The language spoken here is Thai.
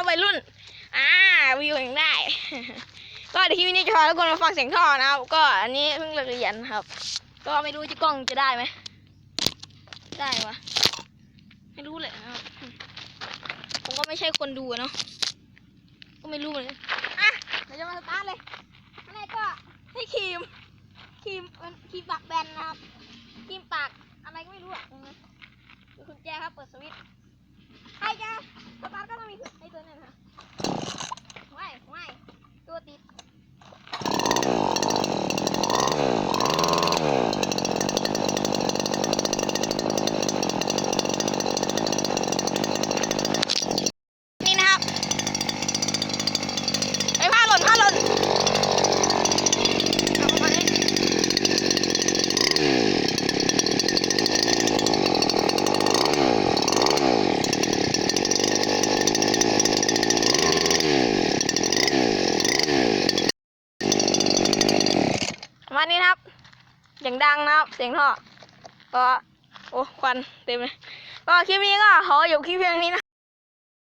ครับวัยรุ่น อ่าวิวยังได้ ก็เดี๋ยวคลิปนี้จะพาทุกคนมาฟังเสียงท่อนะครับ ก็อันนี้เพิ่งเลิกเรียนครับ ก็ไม่รู้จะกล้องจะได้ไหม ได้วะไม่รู้เลยนะครับ ผมก็ไม่ใช่คนดูเนาะ ก็ไม่รู้เหมือนกันอะเดี๋ยวจะมาสตาร์ทเลย อันนี้ก็ให้ครีม ครีมมันครีมปากแบนนะครับ ครีมปากอะไรก็ไม่รู้อะนะดูกุญแจครับ เปิดสวิตช์ใครจะสตาร์ทก็ต้องมีไอ้ตัวนี้นะครับไม่ไม่ตัวติด นี่นะครับไอ้ผ้าหล่นผ้าหล่นเอาประมาณนี้ประ มาณนี้นะครับอย่างดังนะครับ เสียงท่อก็โอ้ควันเต็มเลยก็คลิปนี้ก็ขออยู่คลิปเพียงนี้นะ